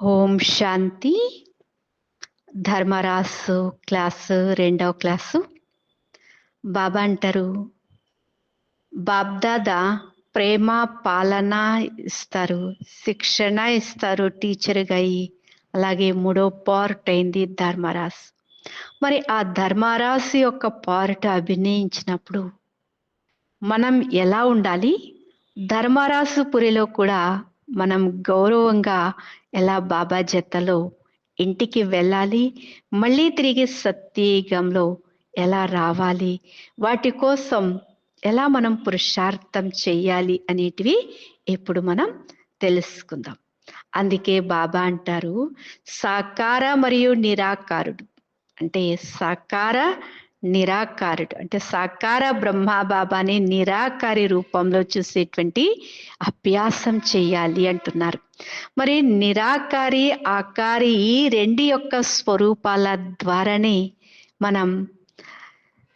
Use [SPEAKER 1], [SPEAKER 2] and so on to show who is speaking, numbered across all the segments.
[SPEAKER 1] ఓం శాంతి. ధర్మరాసు class రెండవ class. బాబా అంటారు బాబ్దాదా ప్రేమ పాలన ఇస్తారు శిక్షణ ఇస్తారు టీచర్గా అయ్యి అలాగే మూడో పార్ట్ అయింది ధర్మరాస్. మరి ఆ ధర్మరాసు యొక్క పార్ట్ అభినయించినప్పుడు మనం ఎలా ఉండాలి? ధర్మరాసుపురిలో కూడా మనం గౌరవంగా ఎలా బాబా జతలో ఇంటికి వెళ్ళాలి మళ్ళీ తిరిగి సత్యగంలో ఎలా రావాలి వాటి కోసం ఎలా మనం పురుషార్థం చెయ్యాలి అనేటివి ఇప్పుడు మనం తెలుసుకుందాం. అందుకే బాబా అంటారు సాకార మరియు నిరాకారుడు. అంటే సాకార నిరాకారుడు. అంటే సాకార బ్రహ్మబాబాని నిరాకారి రూపంలో చూసేటువంటి అభ్యాసం చేయాలి అంటున్నారు. మరి నిరాకారి ఆకారి ఈ రెండు యొక్క స్వరూపాల ద్వారానే మనం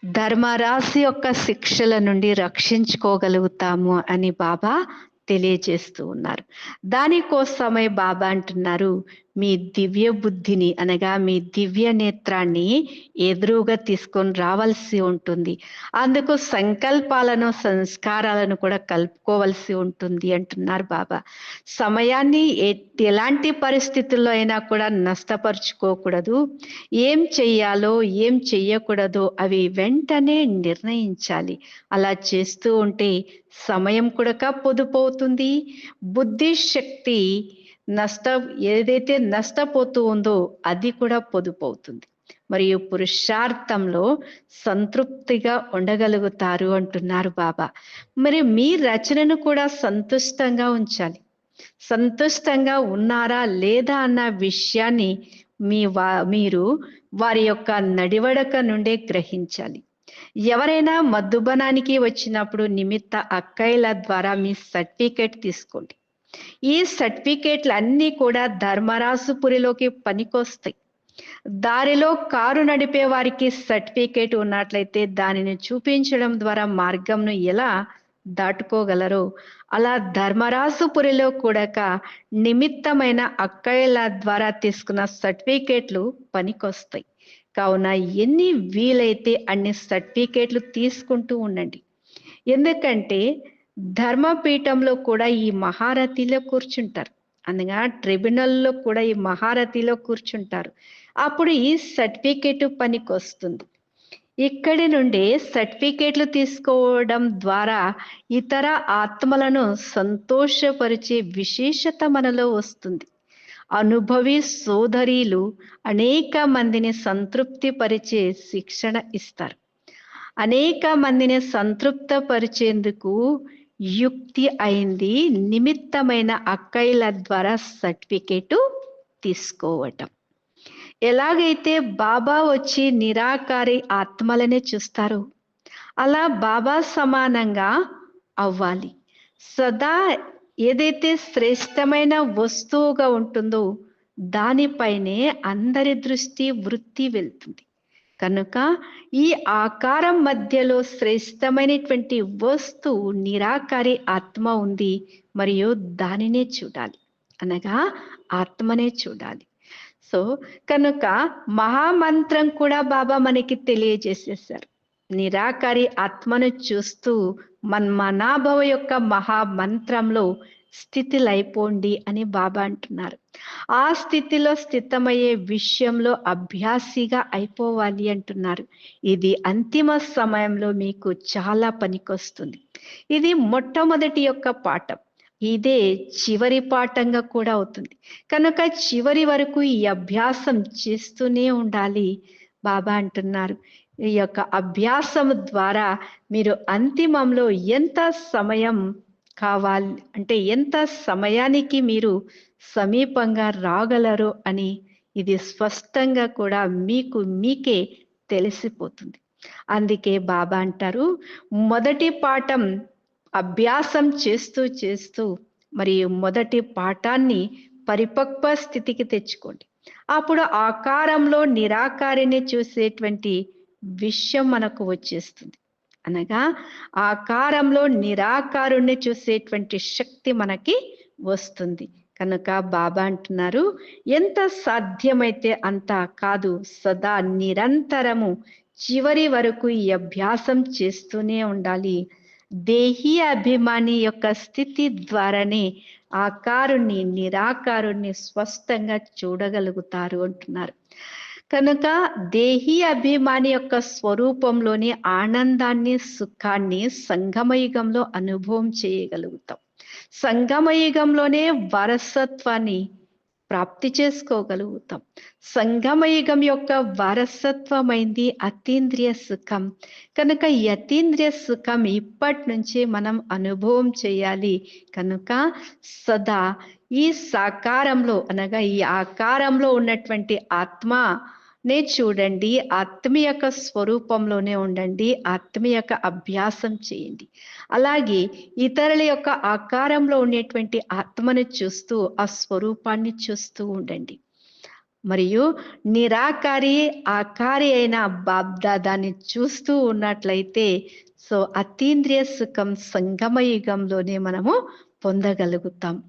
[SPEAKER 1] ధర్మరాశి యొక్క శిక్షల నుండి రక్షించుకోగలుగుతాము అని బాబా తెలియజేస్తూ ఉన్నారు. దానికోసమే బాబా అంటున్నారు మీ దివ్య బుద్ధిని అనగా మీ దివ్య నేత్రాన్ని ఎదురుగా తీసుకొని రావాల్సి ఉంటుంది. అందుకు సంకల్పాలను సంస్కారాలను కూడా కలుపుకోవాల్సి ఉంటుంది అంటున్నారు బాబా. సమయాన్ని ఎలాంటి పరిస్థితుల్లో అయినా కూడా నష్టపరుచుకోకూడదు. ఏం చెయ్యాలో ఏం చెయ్యకూడదో అవి వెంటనే నిర్ణయించాలి. అలా చేస్తూ ఉంటే సమయం కూడా పొదుపవుతుంది బుద్ధి శక్తి నష్ట ఏదైతే నష్టపోతూ ఉందో అది కూడా పొదుపు అవుతుంది మరియు పురుషార్థంలో సంతృప్తిగా ఉండగలుగుతారు అంటున్నారు బాబా. మరి మీ రచనను కూడా సంతుష్టంగా ఉంచాలి. సంతుష్టంగా ఉన్నారా లేదా అన్న విషయాన్ని మీ వా మీరు వారి యొక్క నడివడక నుండే గ్రహించాలి. ఎవరైనా మధుబనానికి వచ్చినప్పుడు నిమిత్త అక్కయ్యల ద్వారా మీ సర్టిఫికేట్ తీసుకోండి. ఈ సర్టిఫికేట్లు అన్నీ కూడా ధర్మరాసుపురిలోకి పనికొస్తాయి. దారిలో కారు నడిపే వారికి సర్టిఫికేట్ ఉన్నట్లయితే దానిని చూపించడం ద్వారా మార్గంను ఎలా దాటుకోగలరో అలా ధర్మరాసుపురిలో కూడా నిమిత్తమైన అక్కయ్యల ద్వారా తీసుకున్న సర్టిఫికేట్లు పనికొస్తాయి. కావున ఎన్ని వీలైతే అన్ని సర్టిఫికేట్లు తీసుకుంటూ ఉండండి. ఎందుకంటే ధర్మపీఠంలో కూడా ఈ మహారథిలో కూర్చుంటారు. అనగా ట్రిబ్యునల్లో కూడా ఈ మహారథిలో కూర్చుంటారు. అప్పుడు ఈ సర్టిఫికేట్ పనికి వస్తుంది. ఇక్కడి నుండి సర్టిఫికేట్లు తీసుకోవడం ద్వారా ఇతర ఆత్మలను సంతోషపరిచే విశేషత మనలో వస్తుంది. అనుభవి సోదరీలు అనేక మందిని సంతృప్తి పరిచే శిక్షణ ఇస్తారు. అనేక మందిని సంతృప్తపరిచేందుకు యుక్తి అయింది. నిమిత్తమైన అక్కయ్యల ద్వారా సర్టిఫికేటు తీసుకోవటం. ఎలాగైతే బాబా వచ్చి నిరాకారి ఆత్మలనే చూస్తారు అలా బాబా సమానంగా అవ్వాలి. సదా ఏదైతే శ్రేష్టమైన వస్తువుగా ఉంటుందో దానిపైనే అందరి దృష్టి వృత్తి వెళ్తుంది. కనుక ఈ ఆకారం మధ్యలో శ్రేష్టమైనటువంటి వస్తువు నిరాకారి ఆత్మ ఉంది. మరియు దానినే చూడాలి. అనగా ఆత్మనే చూడాలి. సో కనుక మహామంత్రం కూడా బాబా మనకి తెలియజేసేసారు నిరాకారి ఆత్మను చూస్తూ మన్మనాభవ యొక్క మహామంత్రంలో స్థితిలైపోండి అని బాబా అంటున్నారు. ఆ స్థితిలో స్థితమయ్యే విషయంలో అభ్యాసిగా అయిపోవాలి అంటున్నారు. ఇది అంతిమ సమయంలో మీకు చాలా పనికొస్తుంది. ఇది మొట్టమొదటి యొక్క పాఠం. ఇదే చివరి పాఠంగా కూడా అవుతుంది. కనుక చివరి వరకు ఈ అభ్యాసం చేస్తూనే ఉండాలి బాబా అంటున్నారు. ఈ యొక్క అభ్యాసం ద్వారా మీరు అంతిమంలో ఎంత సమయం కావాలి అంటే ఎంత సమయానికి మీరు సమీపంగా రాగలరు అని ఇది స్పష్టంగా కూడా మీకు మీకే తెలిసిపోతుంది. అందుకే బాబా అంటారు మొదటి పాఠం అభ్యాసం చేస్తూ చేస్తూ మరియు మొదటి పాఠాన్ని పరిపక్వ స్థితికి తెచ్చుకోండి. అప్పుడు ఆకారంలో నిరాకారిని చూసేటువంటి విషయం మనకు వచ్చేస్తుంది. అనగా ఆకారంలో నిరాకారుణ్ణి చూసేటువంటి శక్తి మనకి వస్తుంది. కనుక బాబా అంటున్నారు ఎంత సాధ్యమైతే అంత కాదు సదా నిరంతరము చివరి వరకు ఈ అభ్యాసం చేస్తూనే ఉండాలి. దేహీ అభిమాని యొక్క స్థితి ద్వారానే ఆకారుణ్ణి నిరాకారుణ్ణి స్పష్టంగా చూడగలుగుతారు అంటున్నారు. కనుక దేహీ అభిమాని యొక్క స్వరూపంలోని ఆనందాన్ని సుఖాన్ని సంగమయుగంలో అనుభవం చేయగలుగుతాం. సంగమయుగంలోనే వారసత్వాన్ని ప్రాప్తి చేసుకోగలుగుతాం. సంగమయుగం యొక్క వారసత్వమైంది అతీంద్రియ సుఖం. కనుక యతీంద్రియ సుఖం ఇప్పటి నుంచి మనం అనుభవం చేయాలి. కనుక సదా ఈ సాకారంలో అనగా ఈ ఆకారంలో ఉన్నటువంటి ఆత్మ నే చూడండి ఆత్మీయ యొక్క స్వరూపంలోనే ఉండండి ఆత్మీయ యొక్క అభ్యాసం చేయండి. అలాగే ఇతరుల యొక్క ఆకారంలో ఉండేటువంటి ఆత్మను చూస్తూ ఆ స్వరూపాన్ని చూస్తూ ఉండండి. మరియు నిరాకారి ఆకారి అయిన బాబ్దాదాన్ని చూస్తూ ఉన్నట్లయితే సో అతీంద్రియ సుఖం సంగమయుగంలోనే మనము పొందగలుగుతాం.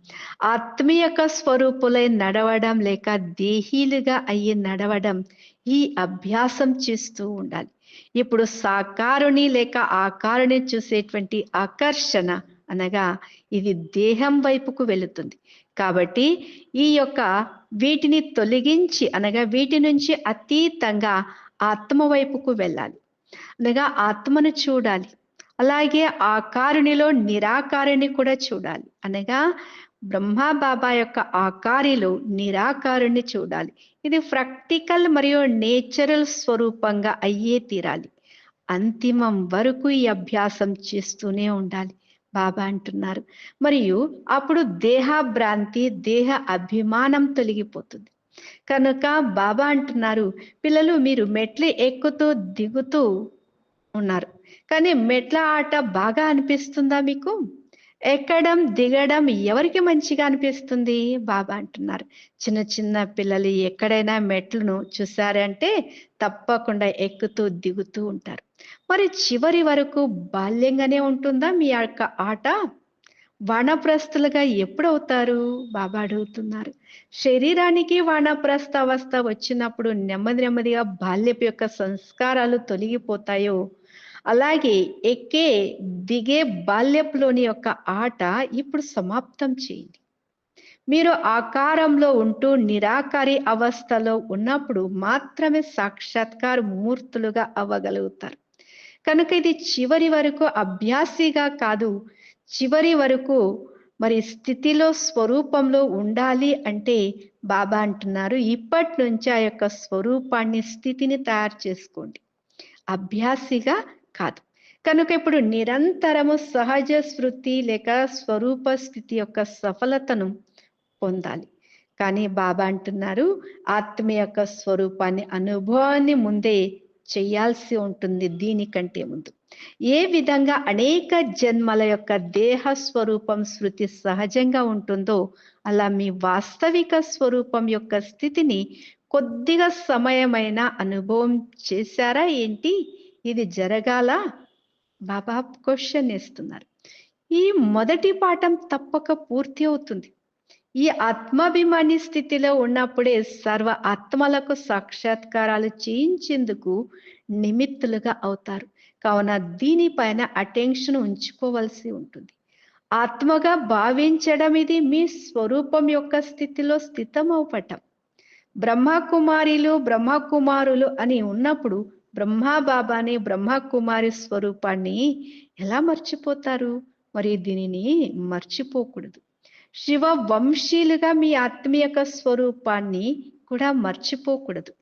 [SPEAKER 1] ఆత్మీయక స్వరూపులై నడవడం లేక దేహీలుగా అయ్యి నడవడం ఈ అభ్యాసం చేస్తూ ఉండాలి. ఇప్పుడు సాకారుని లేక ఆకారుని చూసేటువంటి ఆకర్షణ అనగా ఇది దేహం వైపుకు వెళుతుంది. కాబట్టి ఈ యొక్క వీటిని తొలగించి అనగా వీటి నుంచి అతీతంగా ఆత్మ వైపుకు వెళ్ళాలి. అనగా ఆత్మను చూడాలి. అలాగే ఆ కారుణిలో నిరాకారిణి కూడా చూడాలి. అనగా బ్రహ్మ బాబా యొక్క ఆకారిలో నిరాకారుణ్ణి చూడాలి. ఇది ప్రాక్టికల్ మరియు నేచురల్ స్వరూపంగా అయ్యే తీరాలి. అంతిమం వరకు ఈ అభ్యాసం చేస్తూనే ఉండాలి. బాబా అంటున్నారు. మరియు అప్పుడు దేహ భ్రాంతి దేహ అభిమానం తొలగిపోతుంది. కనుక బాబా అంటున్నారు పిల్లలు మీరు మెట్లు ఎక్కుతూ దిగుతూ ఉన్నారు. కానీ మెట్ల ఆట బాగా అనిపిస్తుందా మీకు? ఎక్కడం దిగడం ఎవరికి మంచిగా అనిపిస్తుంది? బాబా అంటున్నారు. చిన్న చిన్న పిల్లలు ఎక్కడైనా మెట్లను చూసారంటే తప్పకుండా ఎక్కుతూ దిగుతూ ఉంటారు. మరి చివరి వరకు బాల్యంగానే ఉంటుందా మీ యొక్క ఆట? వానప్రస్తులుగా ఎప్పుడు అవుతారు బాబా అడుగుతున్నారు. శరీరానికి వానప్రస్థ అవస్థ వచ్చినప్పుడు నెమ్మది నెమ్మదిగా బాల్యపు యొక్క సంస్కారాలు తొలగిపోతాయో అలాగే ఎక్కే దిగే బాల్యపులోని యొక్క ఆట ఇప్పుడు సమాప్తం చేయండి. మీరు ఆకారంలో ఉంటూ నిరాకారి అవస్థలో ఉన్నప్పుడు మాత్రమే సాక్షాత్కార మూర్తులుగా అవ్వగలుగుతారు. కనుక ఇది చివరి వరకు అభ్యాసిగా కాదు చివరి వరకు మరి స్థితిలో స్వరూపంలో ఉండాలి అంటే బాబా అంటున్నారు ఇప్పటి నుంచి ఆ యొక్క స్వరూపాన్ని స్థితిని తయారు చేసుకోండి. అభ్యాసిగా కాదు. కనుక ఇప్పుడు నిరంతరము సహజ స్మృతి లేక స్వరూప స్థితి యొక్క సఫలతను పొందాలి. కానీ బాబా అంటున్నారు ఆత్మ యొక్క స్వరూపాన్ని అనుభవాన్ని ముందే చేయాల్సి ఉంటుంది దీనికంటే ముందు. ఏ విధంగా అనేక జన్మల యొక్క దేహ స్వరూపం శృతి సహజంగా ఉంటుందో అలా మీ వాస్తవిక స్వరూపం యొక్క స్థితిని కొద్దిగా సమయమైన అనుభవం చేశారా ఏంటి? ఇది జరగాల? బాబా క్వశ్చన్ వేస్తున్నారు. ఈ మొదటి పాఠం తప్పక పూర్తి అవుతుంది. ఈ ఆత్మాభిమాని స్థితిలో ఉన్నప్పుడే సర్వ ఆత్మలకు సాక్షాత్కారాలు చేయించేందుకు నిమిత్తులుగా అవుతారు. కావున దీనిపైన అటెన్షన్ ఉంచుకోవాల్సి ఉంటుంది. ఆత్మగా భావించడం ఇది మీ స్వరూపం యొక్క స్థితిలో స్థితమవటం బ్రహ్మకుమారిలు బ్రహ్మకుమారులు అని ఉన్నప్పుడు బ్రహ్మ బాబాని బ్రహ్మకుమారి స్వరూపాన్ని ఎలా మర్చిపోతారు? మరి దీనిని మర్చిపోకూడదు. శివ వంశీలుగా మీ ఆత్మీయక స్వరూపాన్ని కూడా మర్చిపోకూడదు.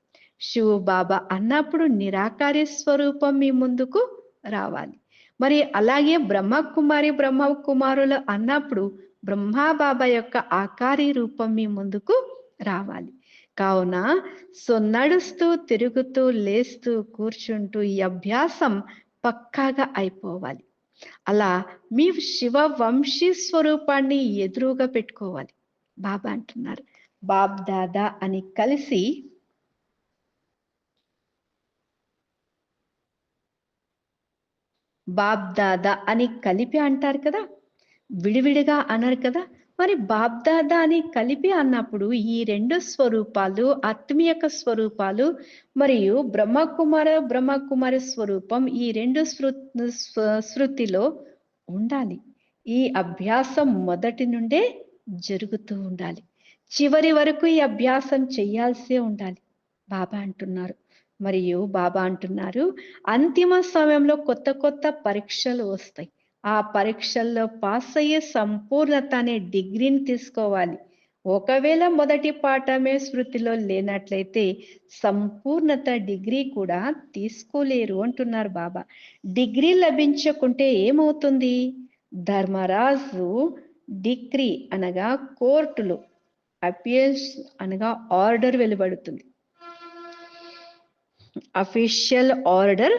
[SPEAKER 1] శివ బాబా అన్నప్పుడు నిరాకారి స్వరూపం మీ ముందుకు రావాలి. మరి అలాగే బ్రహ్మకుమారి బ్రహ్మకుమారులు అన్నప్పుడు బ్రహ్మా బాబా యొక్క ఆకారి రూపం మీ ముందుకు రావాలి. కావున సో నడుస్తూ తిరుగుతూ లేస్తూ కూర్చుంటూ ఈ అభ్యాసం పక్కాగా అయిపోవాలి. అలా మీ శివ వంశీ స్వరూపాన్ని ఎదురుగా పెట్టుకోవాలి. బాబా అంటున్నారు. బాబ్ దాదా అని కలిసి బాబ్ దాదా అని కలిపి అంటారు కదా? విడివిడిగా అన్నారు కదా? మరి బాబ్దాదా అని కలిపి అన్నప్పుడు ఈ రెండు స్వరూపాలు ఆత్మీయక స్వరూపాలు మరియు బ్రహ్మకుమార బ్రహ్మకుమారి స్వరూపం ఈ రెండు శృతిలో ఉండాలి. ఈ అభ్యాసం మొదటి నుండే జరుగుతూ ఉండాలి. చివరి వరకు ఈ అభ్యాసం చేయాల్సే ఉండాలి. బాబా అంటున్నారు. మరియు బాబా అంటున్నారు అంతిమ సమయంలో కొత్త కొత్త పరీక్షలు వస్తాయి. ఆ పరీక్షల్లో పాస్ అయ్యే సంపూర్ణత అనే డిగ్రీని తీసుకోవాలి. ఒకవేళ మొదటి పాఠమే స్మృతిలో లేనట్లయితే సంపూర్ణత డిగ్రీ కూడా తీసుకోలేరు అంటున్నారు బాబా. డిగ్రీ లభించకుంటే ఏమవుతుంది? ధర్మరాజు డిగ్రీ అనగా కోర్టులో అపియల్స్ అనగా ఆర్డర్ వెలువడుతుంది. అఫీషియల్ ఆర్డర్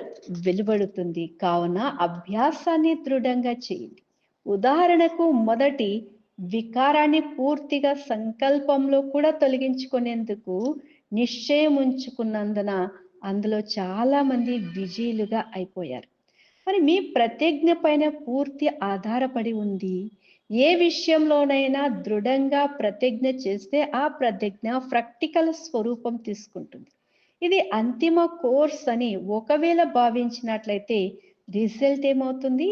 [SPEAKER 1] వెలువడుతుంది. కావున అభ్యాసాన్ని దృఢంగా చేయండి. ఉదాహరణకు మొదటి వికారాన్ని పూర్తిగా సంకల్పంలో కూడా తొలగించుకునేందుకు నిశ్చయం ఉంచుకున్నందున అందులో చాలా మంది విజయులుగా అయిపోయారు. మరి మీ ప్రతిజ్ఞ పైన పూర్తి ఆధారపడి ఉంది. ఏ విషయంలోనైనా దృఢంగా ప్రతిజ్ఞ చేస్తే ఆ ప్రతిజ్ఞ ప్రాక్టికల్ స్వరూపం తీసుకుంటుంది. ఇది అంతిమ కోర్స్ అని ఒకవేళ భావించినట్లయితే రిజల్ట్ ఏమవుతుంది?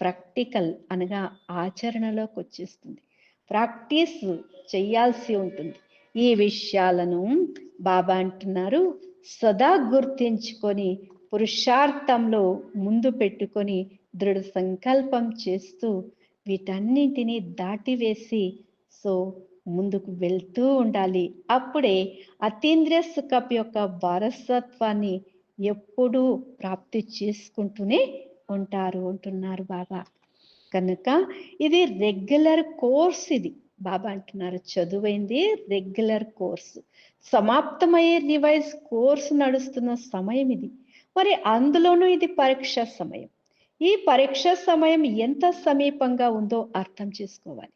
[SPEAKER 1] ప్రాక్టికల్ అనగా ఆచరణలోకి వచ్చేస్తుంది. ప్రాక్టీస్ చేయాల్సి ఉంటుంది. ఈ విషయాలను బాబా అంటున్నారు. సదా గుర్తించుకొని పురుషార్థంలో ముందు పెట్టుకొని దృఢ సంకల్పం చేస్తూ వీటన్నింటినీ దాటివేసి సో ముందుకు వెళ్తూ ఉండాలి. అప్పుడే అతీంద్రియ సుఖప్ యొక్క వారసత్వాన్ని ఎప్పుడూ ప్రాప్తి చేసుకుంటూనే ఉంటారు అంటున్నారు బాబా. కనుక ఇది రెగ్యులర్ కోర్స్ ఇది. బాబా అంటున్నారు చదువైంది రెగ్యులర్ కోర్సు. సమాప్తమయ్యే రివైజ్ కోర్సు నడుస్తున్న సమయం ఇది. మరి అందులోనూ ఇది పరీక్ష సమయం. ఈ పరీక్ష సమయం ఎంత సమీపంగా ఉందో అర్థం చేసుకోవాలి.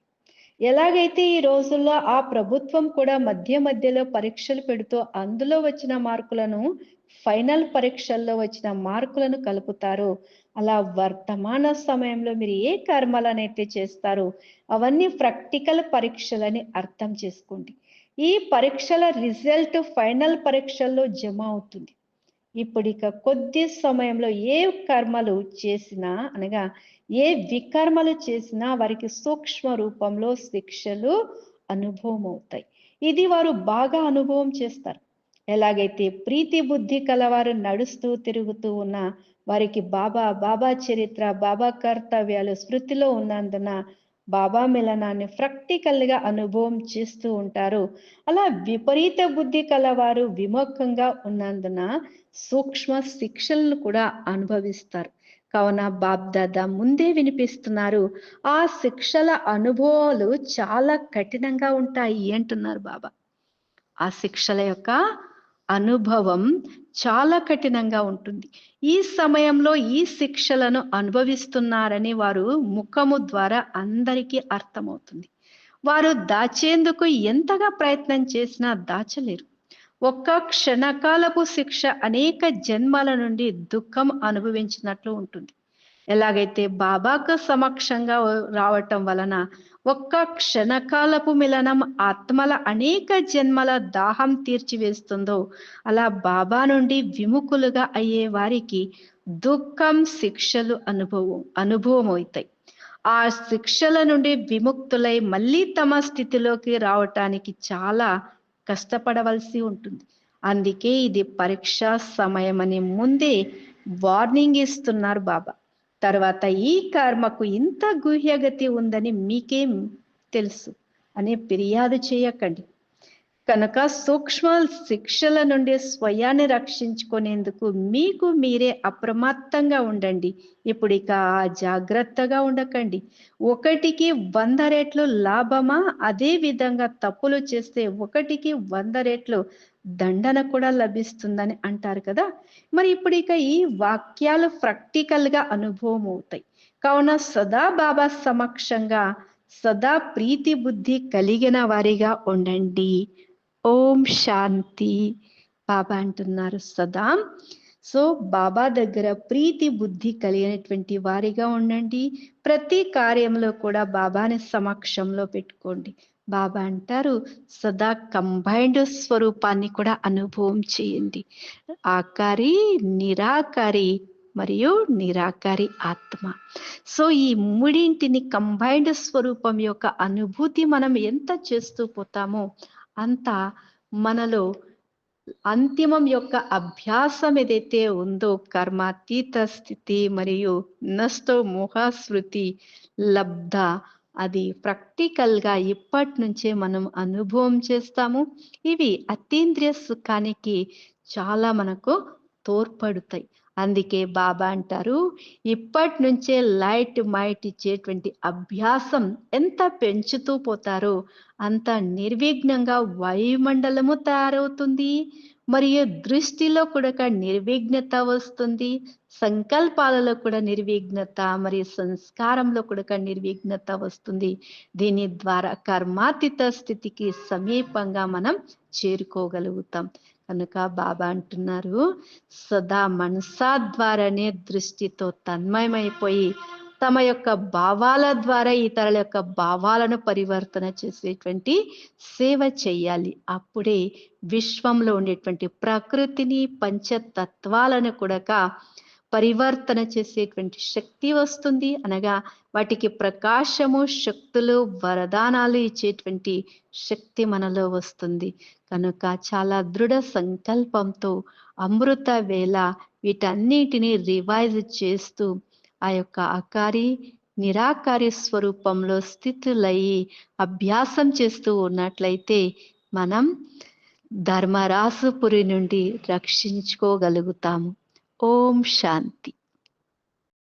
[SPEAKER 1] ఎలాగైతే ఈ రోజుల్లో ఆ ప్రభుత్వం కూడా మధ్య మధ్యలో పరీక్షలు పెడుతూ అందులో వచ్చిన మార్కులను ఫైనల్ పరీక్షల్లో వచ్చిన మార్కులను కలుపుతారో. అలా వర్తమాన సమయంలో మీరు ఏ కర్మలనైతే చేస్తారో? అవన్నీ ప్రాక్టికల్ పరీక్షలని అర్థం చేసుకోండి. ఈ పరీక్షల రిజల్ట్ ఫైనల్ పరీక్షల్లో జమ అవుతుంది. ఇప్పుడు ఇక కొద్ది సమయంలో ఏ కర్మలు చేసినా అనగా ఏ వికర్మలు చేసినా వారికి సూక్ష్మ రూపంలో శిక్షలు అనుభవం అవుతాయి ఇది వారు బాగా అనుభవం చేస్తారు. ఎలాగైతే ప్రీతి బుద్ధి కలవారు నడుస్తూ తిరుగుతూ ఉన్న వారికి బాబా బాబా చరిత్ర బాబా కర్తవ్యాలు స్మృతిలో ఉన్నందున బాబా మిలనాన్ని ప్రాక్టికల్గా అనుభవం చేస్తూ ఉంటారు. అలా విపరీత బుద్ధి కలవారు విముఖంగా ఉన్నందున సూక్ష్మ శిక్షలను కూడా అనుభవిస్తారు. కావున బాబ్దాదా ముందే వినిపిస్తున్నారు. ఆ శిక్షల అనుభవాలు చాలా కఠినంగా ఉంటాయి అంటున్నారు బాబా. ఆ శిక్షల యొక్క అనుభవం చాలా కఠినంగా ఉంటుంది. ఈ సమయంలో ఈ శిక్షలను అనుభవిస్తున్నారని వారు ముఖము ద్వారా అందరికీ అర్థమవుతుంది. వారు దాచేందుకు ఎంతగా ప్రయత్నం చేసినా దాచలేరు. ఒక్క క్షణకాలపు శిక్ష అనేక జన్మల నుండి దుఃఖం అనుభవించినట్లు ఉంటుంది. ఎలాగైతే బాబాకు సమక్షంగా రావటం వలన ఒక్క క్షణకాలపు మిలనం ఆత్మల అనేక జన్మల దాహం తీర్చివేస్తుందో అలా బాబా నుండి విముఖులుగా అయ్యే వారికి దుఃఖం శిక్షలు అనుభవం అనుభవం అవుతాయి ఆ శిక్షల నుండి విముక్తులై మళ్ళీ తమ స్థితిలోకి రావటానికి చాలా కష్టపడవలసి ఉంటుంది. అందుకే ఇది పరీక్షా సమయం అని ముందే వార్నింగ్ ఇస్తున్నారు బాబా. తర్వాత ఈ కర్మకు ఇంత గుహ్యగతి ఉందని మీకేం తెలుసు? అని ఫిర్యాదు చేయకండి. కనుక సూక్ష్మ శిక్షల నుండి స్వయాన్ని రక్షించుకునేందుకు మీకు మీరే అప్రమత్తంగా ఉండండి. ఇప్పుడు ఇక జాగ్రత్తగా ఉండకండి. ఒకటికి వంద రెట్లు లాభమా? అదే విధంగా తప్పులు చేస్తే ఒకటికి వంద రెట్లు దండన కూడా లభిస్తుందని అంటారు కదా. మరి ఇప్పుడు ఇక ఈ వాక్యాలు ప్రాక్టికల్గా అనుభవం అవుతాయి. కావున సదా బాబా సమక్షంగా సదా ప్రీతి బుద్ధి కలిగిన వారిగా ఉండండి. ఓం శాంతి బాబా అంటున్నారు సదా. సో బాబా దగ్గర ప్రీతి బుద్ధి కలిగినటువంటి వారిగా ఉండండి. ప్రతి కార్యంలో కూడా బాబాని సమక్షంలో పెట్టుకోండి. బాబా అంటారు సదా కంబైన్డ్ స్వరూపాన్ని కూడా అనుభవం చేయండి. ఆకారి నిరాకారి మరియు నిరాకారి ఆత్మ. సో ఈ మూడింటిని కంబైన్డ్ స్వరూపం యొక్క అనుభూతి మనం ఎంత చేస్తూ పోతామో అంతా మనలో అంతిమం యొక్క అభ్యాసం ఏదైతే ఉందో కర్మాతీత స్థితి మరియు నస్తో మోహస్మృతి లబ్ధ అది ప్రాక్టికల్గా ఇప్పటి నుంచే మనం అనుభవం చేస్తాము. ఇవి అతీంద్రియ సుఖానికి చాలా మనకు తోడ్పడుతాయి. అందుకే బాబా అంటారు ఇప్పటి నుంచే లైట్ మైట్ ఇచ్చేటువంటి అభ్యాసం ఎంత పెంచుతూ పోతారో అంత నిర్విఘ్నంగా వాయుమండలము తయారవుతుంది. మరియు దృష్టిలో కూడా నిర్విఘ్నత వస్తుంది సంకల్పాలలో కూడా నిర్విఘ్నత మరియు సంస్కారంలో కూడా నిర్విఘ్నత వస్తుంది. దీని ద్వారా కర్మాతీత స్థితికి సమీపంగా మనం చేరుకోగలుగుతాం. కనుక బాబా అంటున్నారు సదా మనసా ద్వారానే దృష్టితో తన్మయమైపోయి తమ యొక్క భావాల ద్వారా ఇతరుల యొక్క భావాలను పరివర్తన చేసేటువంటి సేవ చేయాలి. అప్పుడే విశ్వంలో ఉండేటువంటి ప్రకృతిని పంచతత్వాలను కూడా పరివర్తన చేసేటువంటి శక్తి వస్తుంది. అనగా వాటికి ప్రకాశము శక్తులు వరదానాలు ఇచ్చేటువంటి శక్తి మనలో వస్తుంది. కనుక చాలా దృఢ సంకల్పంతో అమృత వేళ వీటన్నిటిని రివైజ్ చేస్తూ ఆ యొక్క అకారి నిరాకారి స్వరూపంలో స్థితులయ్యి అభ్యాసం చేస్తూ ఉన్నట్లయితే మనం ధర్మరాసుపురి నుండి రక్షించుకోగలుగుతాము. ఓం శాంతి.